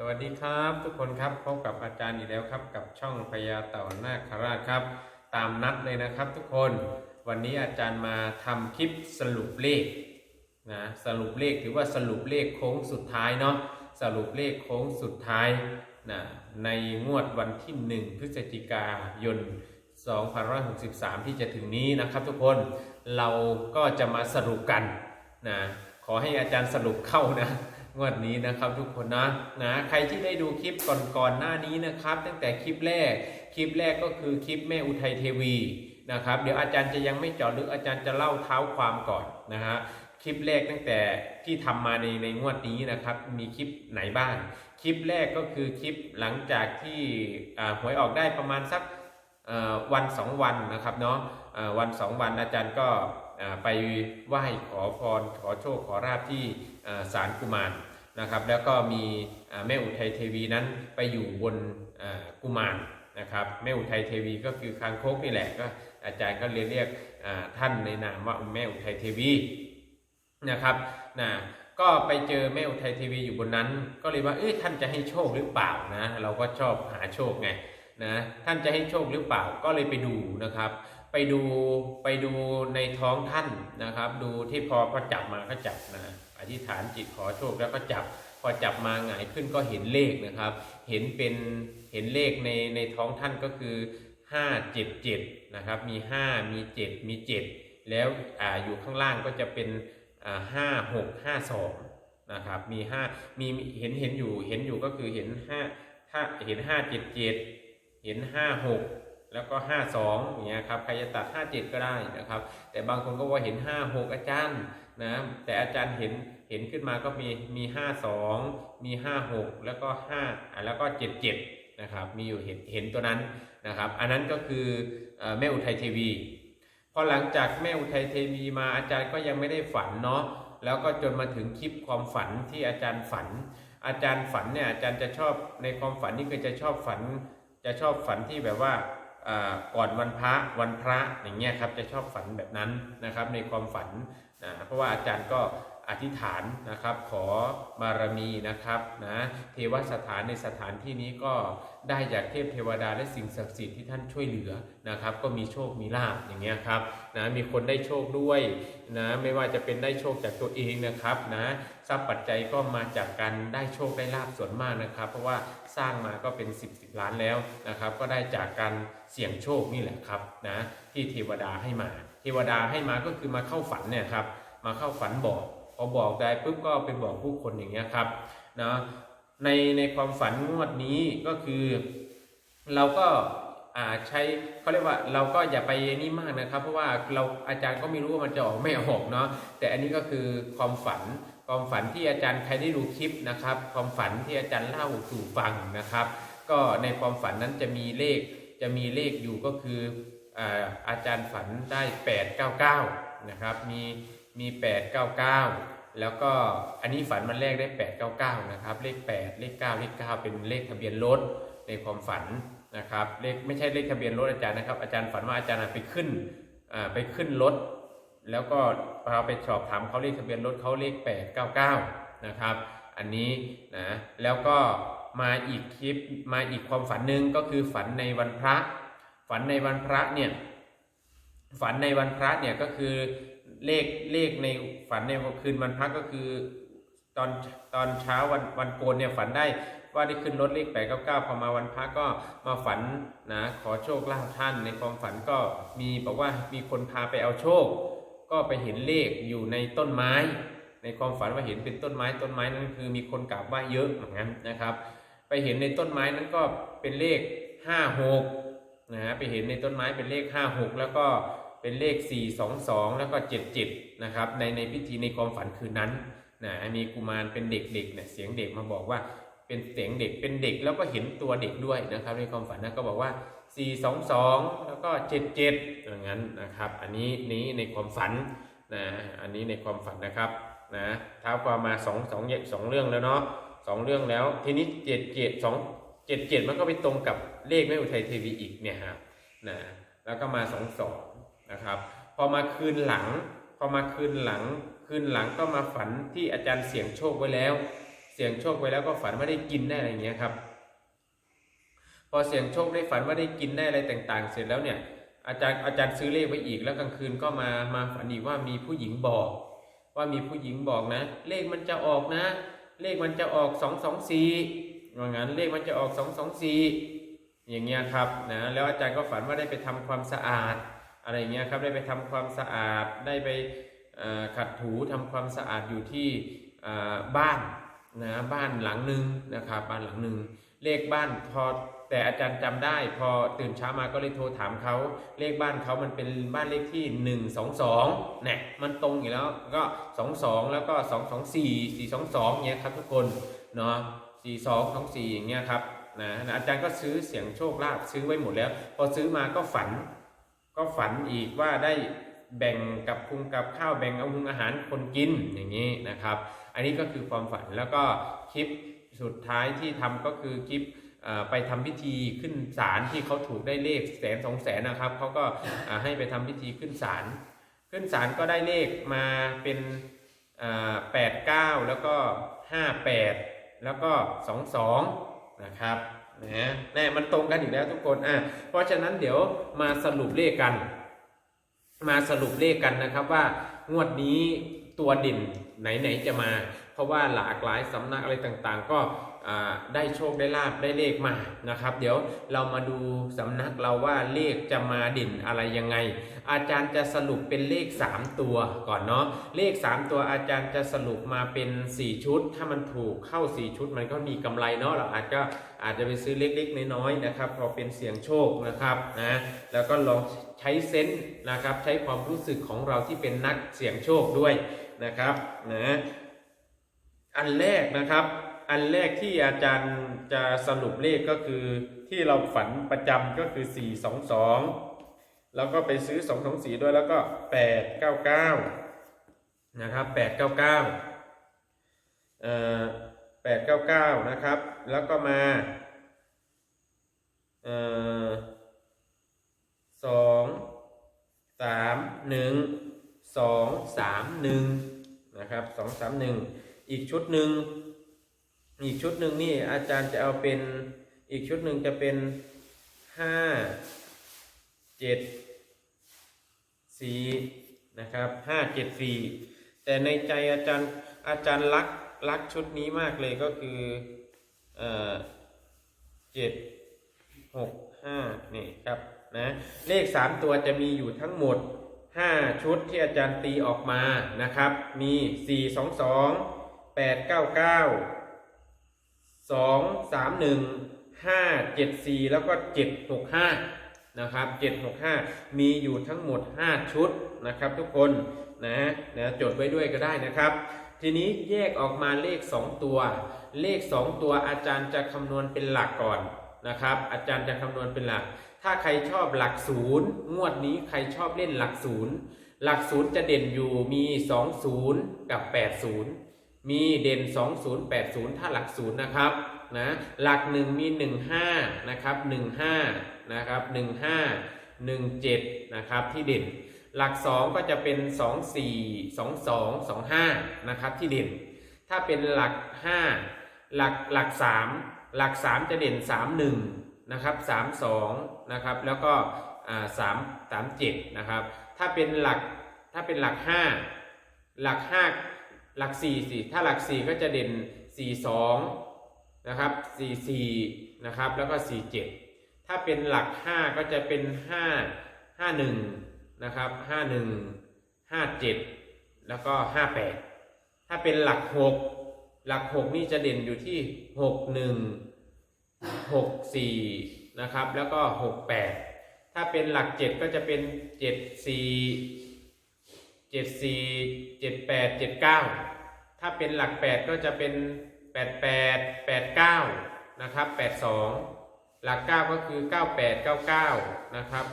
สวัสดีครับทุกคนครับพบกับอาจารย์อีกแล้วครับ กับช่องพญาเต่านาคราชครับ ตามนัดเลยนะครับทุกคนวันนี้อาจารย์มาทำคลิปสรุปเลขนะสรุปเลขถือว่าสรุปเลขโค้งสุดท้ายเนาะสรุปเลขโค้งสุดท้ายนะในงวดวันที่ 1 พฤศจิกายน2563 ที่จะถึงนี้นะครับ ทุกคนเราก็จะมาสรุปกันนะขอให้อาจารย์สรุปเข้านะ งวดนี้นะครับทุกคนนะนะใครที่ได้ดูคลิปก่อนๆหน้านี้นะครับ ตั้งแต่คลิปแรกคลิปแรกก็คือคลิปแม่อุทัยเทวีนะครับเดี๋ยวอาจารย์จะยังไม่เจาะลึกอาจารย์จะเล่าเท้าความก่อนนะฮะคลิปแรกตั้งแต่ที่ทำมาในในงวดนี้นะครับ มีคลิปไหนบ้าง คลิปแรกก็คือคลิปหลังจากที่หวยออกได้ประมาณสักวันสองวันนะครับเนาะวันสองวันอาจารย์ก็ ไปไหว้ขอพร ขอโชคขอราบที่ศาลกุมารนะครับ แล้วก็มีแม่อุทัยเทวีนั้นไปอยู่บนกุมารนะครับแม่อุทัยเทวีก็คือคางคกนี่แหละก็อาจารย์ก็เรียกเรียกท่านในนามว่าแม่อุทัยเทวีนะครับนะก็ไปเจอแม่อุทัยเทวีอยู่บนนั้น ก็เลยว่าเอ๊ะท่านจะให้โชคหรือเปล่านะ เราก็ชอบหาโชคไงนะท่านจะให้โชคหรือเปล่าก็เลยไปดูนะครับ ไปดูไปดูในท้องท่านนะครับ ดูที่พอพอจับมาก็จับนะอธิษฐานจิตขอโชคแล้วก็จับพอจับมาหงายขึ้นก็เห็นเลขนะครับ เห็นเป็นเห็นเลขในในท้องท่านก็คือ 577 นะครับ มี 5 มี 7 มี 7 แล้วอ่าอยู่ข้างล่างก็จะเป็นอ่า5 6 5 2นะครับมี5มีเห็นเห็นอยู่เห็นอยู่ก็คือเห็น5ถ้าเห็น 577 เห็น 56 แล้วก็ 52อย่างเงี้ยครับใครจะตัด 57 ก็ได้นะครับ แต่บางคนก็ว่าเห็น 56 อาจารย์นะแต่อาจารย์เห็นเห็นขึ้นมาก็มีมี 52 มี 56 แล้วก็5อะแล้วก็ 77นะครับมีอยู่เห็นเห็นตัวนั้นนะครับอันนั้นก็คือแม่อุทัยเทวีพอหลังจากแม่อุทัยเทวีมาอาจารย์ก็ยังไม่ได้ฝันเนาะแล้วก็จนมาถึงคลิปความฝันที่อาจารย์ฝัน อาจารย์ฝันเนี่ยอาจารย์จะชอบในความฝันนี่คือจะชอบฝันจะชอบฝันที่แบบว่า ก่อนวันพระวันพระอย่างเงี้ยครับจะชอบฝันแบบนั้นนะครับในความฝันนะเพราะว่าอาจารย์ก็อธิษฐานนะครับขอบารมีนะครับนะเทวสถานในสถานที่นี้ก็ได้จากเทพเทวดาและสิ่งศักดิ์สิทธิ์ที่ท่านช่วยเหลือนะครับ ก็มีโชคมีลาภอย่างเงี้ยครับนะมีคนได้โชคด้วยนะไม่ว่าจะเป็นได้โชคจากตัวเองนะครับนะทรัพย์ปัจจัยก็มาจากการได้โชคได้ลาภส่วนมากนะครับ เพราะว่า สร้างมาก็เป็น 10บสล้านแล้วนะครับ ก็ได้จากการเสี่ยงโชคนี่แหละครับนะที่เทวดาให้มา เทวดาให้มาก็คือมาเข้าฝันเนี่ยครับมาเข้าฝันบอกพอบอกได้ปุ๊บก็ไปบอกผู้คนอย่างเงี้ยครับนะในในความฝันงวดนี้ก็คือเราก็อ่าใช้เขาเรียกว่าเราก็อย่าไปนี่มากนะครับ เพราะว่าเราอาจารย์ก็ไม่รู้ว่ามันจะออกไม่ออกเนาะแต่อันนี้ก็คือความฝัน ความฝันที่อาจารย์ใครได้ดูคลิปนะครับ ความฝันที่อาจารย์เล่าสู่ฟังนะครับ ก็ในความฝันนั้นจะมีเลขจะมีเลขอยู่ก็คืออาจารย์ฝันได้ 899 นะครับ มีมี 899 แล้วก็อันนี้ฝันมันแรกได้ 899 นะครับ เลข 8 เลข 9 เลข 9 เป็นเลขทะเบียนรถในความฝันนะครับ เลขไม่ใช่เลขทะเบียนรถอาจารย์นะครับ อาจารย์ฝันว่าอาจารย์ไปขึ้นไปขึ้นรถ แล้วก็เราไปสอบถามเขาเลขทะเบียนรถเขาเลข899นะครับ อันนี้นะ แล้วก็มาอีกคลิปมาอีกความฝันหนึ่งก็คือฝันในวันพระ ฝันในวันพระเนี่ย ฝันในวันพระเนี่ยก็คือเลขเลขในฝันในคืนวันพระก็คือตอนตอนเช้าวันวันโกนเนี่ยฝันได้ว่าได้ขึ้นรถเลขแปดเก้าเก้าพอมาวันพระก็มาฝันนะขอโชคลาภท่านในความฝันก็มีบอกว่ามีคนพาไปเอาโชค ก็ไปเห็นเลขอยู่ในต้นไม้ ในความฝันว่าเห็นเป็นต้นไม้ต้นไม้นั้นคือมีคนกราบไหว้เยอะเหมือนกันนะครับ ไปเห็นในต้นไม้นั้นก็เป็นเลขห้าหกนะฮะไปเห็นในต้นไม้เป็นเลขห้าหกแล้วก็เป็นเลขสี่สองสองแล้วก็เจ็ดเจ็ดนะครับในในพิธีในความฝันคืนนั้นนะมีกุมารเป็นเด็กๆเนี่ยเสียงเด็กมาบอกว่าเป็นเสียงเด็กเป็นเด็กแล้วก็เห็นตัวเด็กด้วยนะครับในความฝันนะก็บอกว่า 4 2 2 แล้วก็ 77อย่างนั้นนะครับ อันนี้นี้ในความฝันนะอันนี้ในความฝันนะครับนะท้าความมา2 2 2 2เรื่องแล้วเนาะสองเรื่องแล้ว ทีนี้ 7 7 2 7 7 มันก็ไปตรงกับเลขแม่อุทัยเทวีอีกเนี่ยครับนะแล้วก็มา 2 2 นะครับพอมาคืนหลังพอมาคืนหลังคืนหลังก็มาฝันที่อาจารย์เสี่ยงโชคไว้แล้ว เสี่ยงโชคไปแล้วก็ฝันว่าได้กินได้อะไรเงี้ยครับ พอเสี่ยงโชคได้ฝันว่าได้กินได้อะไรต่างๆ เสร็จแล้วเนี่ยอาจารย์อาจารย์ซื้อเลขไว้อีกแล้วกลางคืนก็มามาฝันอีกว่ามีผู้หญิงบอก ว่ามีผู้หญิงบอกนะ เลขมันจะออกนะ เลขมันจะออกสองสองสี่ว่างั้นเลขมันจะออกสองสองสี่อย่างเงี้ยครับนะแล้วอาจารย์ก็ฝันว่าได้ไปทำความสะอาด อะไรเงี้ยครับได้ไปทำความสะอาดได้ไปขัดถูทำความสะอาดอยู่ที่บ้านนะบ้านหลังหนึ่งนะครับบ้านหลังหนึ่งเลขบ้านพอ แต่อาจารย์จำได้ พอตื่นเช้ามาก็เลยโทรถามเขาเลขบ้านเขามันเป็นบ้านเลขที่ 1 2 2เนี่ยมันตรงอยู่แล้วก็ 2 2 แล้วก็ 2 2 4 4 2 2เงี้ยครับทุกคนเนาะ4 2 2 4อย่างเงี้ยครับนะอาจารย์ก็ซื้อเสียงโชคลาภซื้อไว้หมดแล้ว พอซื้อมาก็ฝัน ก็ฝันอีกว่าได้แบ่งกับคุงกับข้าวแบ่งเอาหุงอาหารคนกินอย่างนี้นะครับ อันนี้ก็คือความฝันแล้วก็คลิปสุดท้ายที่ทำก็คือคลิป ไปทำพิธีขึ้นศาลที่เขาถูกได้เลขแสนสองแสนนะครับเขาก็ให้ไปทำพิธีขึ้นศาลขึ้นศาลก็ได้เลขมาเป็นแปดเก้าแล้วก็ห้าแปดแล้วก็สองสองนะครับนะแน่มันตรงกันอีกแล้วทุกคนอะเพราะฉะนั้นเดี๋ยวมาสรุปเลขกัน มาสรุปเลขกันนะครับว่างวดนี้ตัวเด่นไหนๆจะมา เพราะว่าหลากหลายสำนักอะไรต่างๆ ก็ ได้โชคได้ลาบได้เลขมานะครับ เดี๋ยวเรามาดูสำนักเราว่าเลขจะมาเด่นอะไรยังไง อาจารย์จะสรุปเป็นเลข 3 ตัวก่อนเนาะเลข 3 ตัวอาจารย์จะสรุปมาเป็น 4 ชุด ถ้ามันถูกเข้า 4 ชุดมันก็มีกำไรเนาะเราอาจจะอาจจะไปซื้อเล็กๆน้อยๆนะครับพอเป็นเสียงโชคนะครับนะแล้วก็ลองใช้เซนส์นะครับใช้ความรู้สึกของเราที่เป็นนักเสี่ยงโชคด้วยนะครับนะอันแรกนะครับ อันแรกที่อาจารย์จะสรุปเลขก็คือที่เราฝันประจำก็คือ 422 แล้วก็ไปซื้อ 2 2 4 ด้วยแล้วก็ 899 นะครับ 899เอ่อ899 นะครับ แล้วก็มาเอ่อสองสามหนึ่งสองสามหนึ่งนะครับสองสามหนึ่งอีกชุดหนึ่ง อีกชุดหนึ่งนี่อาจารย์จะเอาเป็นอีกชุดหนึ่งจะเป็นห้าเจ็ดสี่นะครับห้าเจ็ดสี่แต่ในใจอาจารย์อาจารย์รักรักชุดนี้มากเลยก็คือเออเจ็ดหกห้านี่ครับนะเลขสามตัวจะมีอยู่ทั้งหมดห้าชุดที่อาจารย์ตีออกมานะครับ มีสี่สองสองแปดเก้าเก้า สองสามหนึ่งห้าเจ็ดสี่แล้วก็เจ็ดหกห้านะครับเจ็ดหกห้ามีอยู่ทั้งหมดห้าชุดนะครับทุกคนนะนะจดไว้ด้วยก็ได้นะครับ ทีนี้แยกออกมาเลข2ตัว เลข2ตัวอาจารย์จะคำนวณเป็นหลักก่อนนะครับ อาจารย์จะคำนวณเป็นหลัก ถ้าใครชอบหลักศูนย์งวดนี้ใครชอบเล่นหลักศูนย์หลักศูนย์จะเด่นอยู่มี 20 กับ 80 มีเด่น 2080 ถ้าหลักศูนย์นะครับนะหลักหนึ่งมี 15 นะครับ 15 นะครับ 15 17 นะครับที่เด่น หลัก 2 ก็จะเป็น 24 22 25 นะครับที่เด่น ถ้าเป็นหลัก 5 หลักหลัก 3 หลัก 3 จะเด่น 31 นะครับ 32 นะครับ แล้วก็อ่า3 37นะครับ ถ้าเป็นหลักถ้าเป็นหลัก 5 หลัก 5 หลักสี่สิถ้าหลักสี่ก็จะเด่นสี่สองนะครับสี่สี่นะครับแล้วก็สี่เจ็ดถ้าเป็นหลักห้าก็จะเป็นห้าห้าหนึ่งนะครับห้าหนึ่งห้าเจ็ดแล้วก็ห้าแปดถ้าเป็นหลักหกหลักหกนี่จะเด่นอยู่ที่หกหนึ่งหกสี่นะครับแล้วก็หกแปดถ้าเป็นหลักเจ็ดก็จะเป็นเจ็ดสี่ 74 74 78 79ถ้าเป็นหลัก8ก็จะเป็น88 89นะครับ82หลัก9ก็คือ98 99นะครับ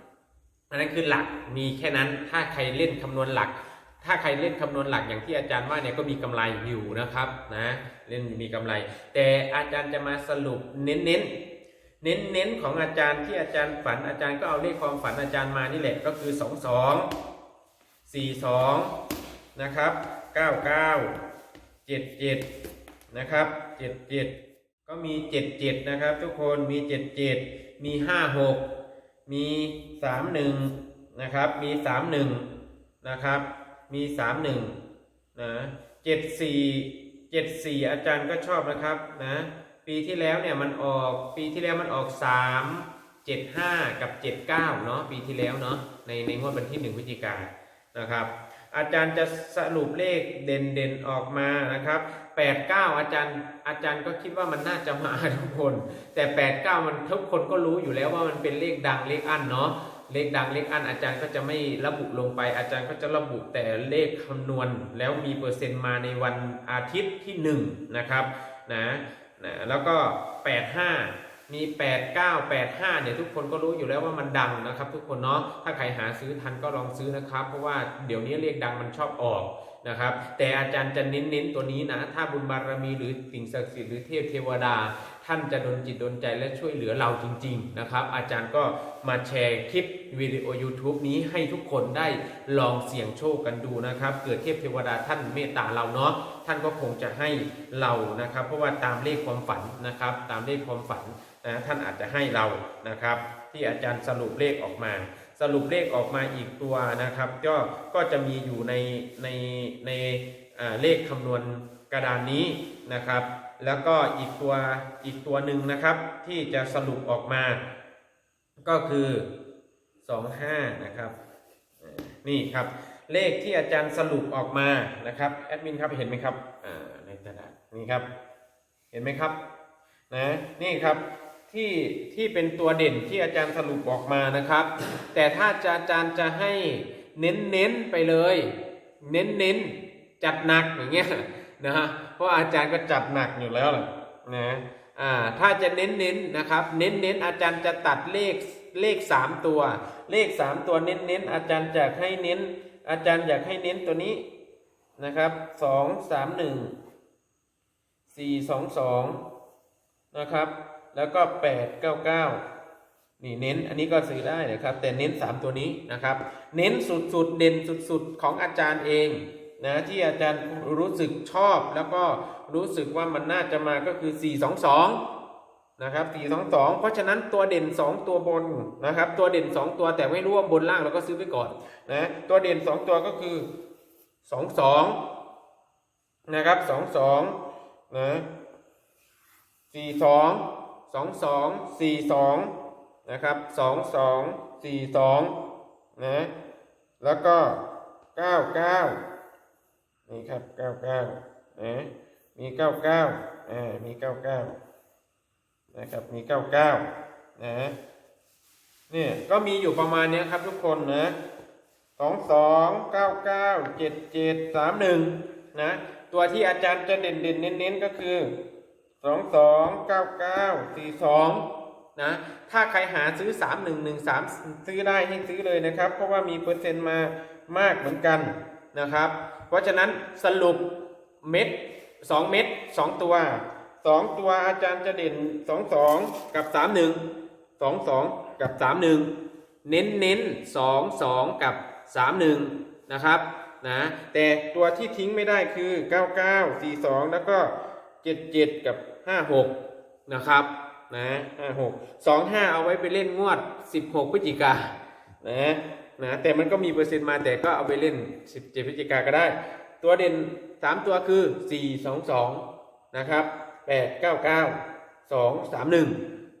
91อันนั้นคือหลักมีแค่นั้นถ้าใครเล่นคำนวณหลัก ถ้าใครเล่นคำนวณหลักอย่างที่อาจารย์ว่าเนี่ยก็มีกำไรอยู่นะครับนะเล่นมีกำไร แต่อาจารย์จะมาสรุปเน้นเน้นเน้นเน้นๆของอาจารย์ที่อาจารย์ฝันอาจารย์ก็เอาเลขความฝันอาจารย์มานี่แหละก็คือ2 2 4 2 นะครับ 9 9 7 7 นะครับเจ็ดเจ็ดก็มีเจ็ดเจ็ดนะครับ ทุกคน มีเจ็ดเจ็ดมีห้าหกมีสามหนึ่งนะครับ มีสามหนึ่งนะครับ มีสามหนึ่งนะเจ็ดสี่เจ็ดสี่อาจารย์ก็ชอบนะครับ นะ ปีที่แล้วเนี่ยมันออก ปีที่แล้วมันออกสามเจ็ดห้ากับเจ็ดเก้าเนาะปีที่แล้วเนาะในในงวดวันที่หนึ่งพฤศจิกายน นะครับ อาจารย์จะสรุปเลขเด่นเด่นๆออกมานะครับแปดเก้าอาจารย์อาจารย์ก็คิดว่ามันน่าจะมาทุกคน แต่แปดเก้ามันทุกคนก็รู้อยู่แล้วว่ามันเป็นเลขดังเลขอั้นเนาะเลขดังเลขอั้นอาจารย์ก็จะไม่ระบุลงไป อาจารย์ก็จะระบุแต่เลขคำนวณ แล้วมีเปอร์เซ็นต์มาในวันอาทิตย์ที่หนึ่งนะครับนะนะแล้วก็แปดห้า มี 8 9 8 5เนี่ยทุกคนก็รู้อยู่แล้วว่ามันดังนะครับ ทุกคนเนาะถ้าใครหาซื้อทันก็ลองซื้อนะครับ เพราะว่าเดี๋ยวนี้เลขดังมันชอบออก นะครับ แต่อาจารย์จะเน้นๆตัวนี้นะ ถ้าบุญบารมีหรือสิ่งศักดิ์สิทธิ์หรือเทพเทวดา ท่านจะดลจิตดลใจและช่วยเหลือเราจริง ๆ นะครับ อาจารย์ก็มาแชร์คลิปวิดีโอ YouTube นี้ให้ทุกคนได้ลองเสี่ยงโชคกันดูนะครับ เกิดเทพเทวดาท่านเมตตาเราเนาะท่านก็คงจะให้เรานะครับ เพราะว่าตามเลขความฝันนะครับ ตามเลขความฝันนะท่านอาจจะให้เรานะครับ ที่อาจารย์สรุปเลขออกมา สรุปเลขออกมาอีกตัวนะครับ ก็ก็จะมีอยู่ในในในเลขคำนวณกระดานนี้นะครับ แล้วก็อีกตัวอีกตัวหนึ่งนะครับ ที่จะสรุปออกมา ก็คือ 25 นะครับนี่ครับเลขที่อาจารย์สรุปออกมานะครับแอดมินครับเห็นไหมครับในกระดาษนี่ครับ เห็นไหมครับนะนี่ครับ ที่ที่เป็นตัวเด่นที่อาจารย์สรุปออกมานะครับ แต่ถ้าจะอาจารย์จะให้เน้นเน้นไปเลย เน้นเน้นจัดหนักอย่างเงี้ยนะฮะเพราะอาจารย์ก็จัดหนักอยู่แล้วนะอ่าถ้าจะเน้นเน้นนะครับ เน้นเน้นอาจารย์จะตัดเลขเลขสามตัว เลขสามตัวเน้นเน้นอาจารย์อยากให้เน้น อาจารย์อยากให้เน้นตัวนี้นะครับสองสามหนึ่งสี่สองสองนะครับ แล้วก็ 8 9 9 นี่เน้นอันนี้ก็ซื้อได้นะครับ แต่เน้น 3 ตัวนี้นะครับ เน้นสุดๆเด่นสุดๆของอาจารย์เองนะที่อาจารย์รู้สึกชอบแล้วก็รู้สึกว่ามันน่าจะมาก็คือ 4 2 2 นะครับ 4 2 2 เพราะฉะนั้นตัวเด่น 2 ตัวบนนะครับ ตัวเด่น 2 ตัวแต่ไม่รู้ว่าบนล่างเราก็ซื้อไปก่อนนะตัวเด่น 2 ตัวก็คือ 2 2 นะครับ 2 2 นะสี่ สองสองสี่สองนะครับสองสองสี่สองนะแล้วก็เก้าเก้านี่ครับเก้าเก้านะมีเก้าเก้าอ่ามีเก้าเก้านะครับมีเก้าเก้านะเนี่ยก็มีอยู่ประมาณนี้ครับทุกคนนะสองสองเก้าเก้าเจ็ดเจ็ดสามหนึ่งนะตัวที่อาจารย์จะเด่นเด่นๆเน้นก็คือ สองสองเก้าเก้าสี่สองนะถ้าใครหาซื้อสามหนึ่งหนึ่งสามซื้อได้ให้ซื้อเลยนะครับ เพราะว่ามีเปอร์เซ็นต์มามากเหมือนกันนะครับ เพราะฉะนั้นสรุปเม็ดสองเม็ดสองตัวสองตัวอาจารย์จะเด่นสองสองกับสามหนึ่งสองสองกับสามหนึ่งเน้นเน้นสองสองกับสามหนึ่งนะครับนะแต่ตัวที่ทิ้งไม่ได้คือเก้าเก้าสี่สองแล้วก็เจ็ดเจ็ดกับ ห้าหกนะครับนะห้าหกสองห้าเอาไว้ไปเล่นงวดสิบหกพฤศจิกานะนะแต่มันก็มีเปอร์เซ็นต์มาแต่ก็เอาไปเล่นสิบเจ็ดพฤศจิกาก็ได้ ตัวเด่นสามตัวคือสี่สองสองนะครับแปดเก้าเก้าสองสามหนึ่ง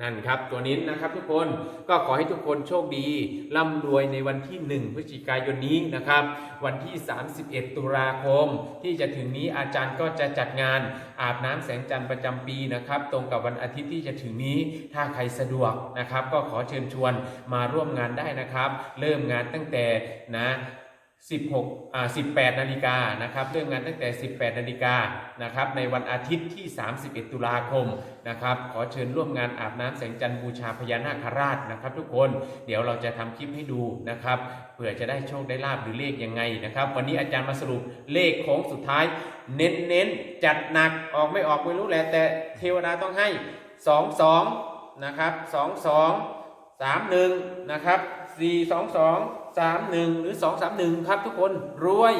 นั่นครับตัวนี้นะครับทุกคนก็ขอให้ทุกคนโชคดีร่ำรวยในวันที่ 1 พฤศจิกายนนี้นะครับ วันที่ 31 ตุลาคม ที่จะถึงนี้อาจารย์ก็จะจัดงานอาบน้ำแสงจันทร์ประจำปีนะครับ ตรงกับวันอาทิตย์ที่จะถึงนี้ถ้าใครสะดวกนะครับ ก็ขอเชิญชวนมาร่วมงานได้นะครับ เริ่มงานตั้งแต่นะ 16อ่า18นาฬิกานะครับเริ่มงานตั้งแต่ 18นาฬิกานะครับในวันอาทิตย์ที่ 31 ตุลาคมนะครับขอเชิญร่วมงานอาบน้ำแสงจันทร์บูชาพญานาคราชนะครับทุกคนเดี๋ยวเราจะทำคลิปให้ดูนะครับเผื่อจะได้โชคได้ลาบหรือเลขยังไงนะครับวันนี้อาจารย์มาสรุปเลขโค้งสุดท้าย เน้นเน้นๆจัดหนักออกไม่ออกไม่รู้แหละแต่เทวดาต้องให้ 2 2นะครับ2 2 3 1นะครับ4 2 2 สามหนึ่งหรือสองสามหนึ่งครับทุกคนรวย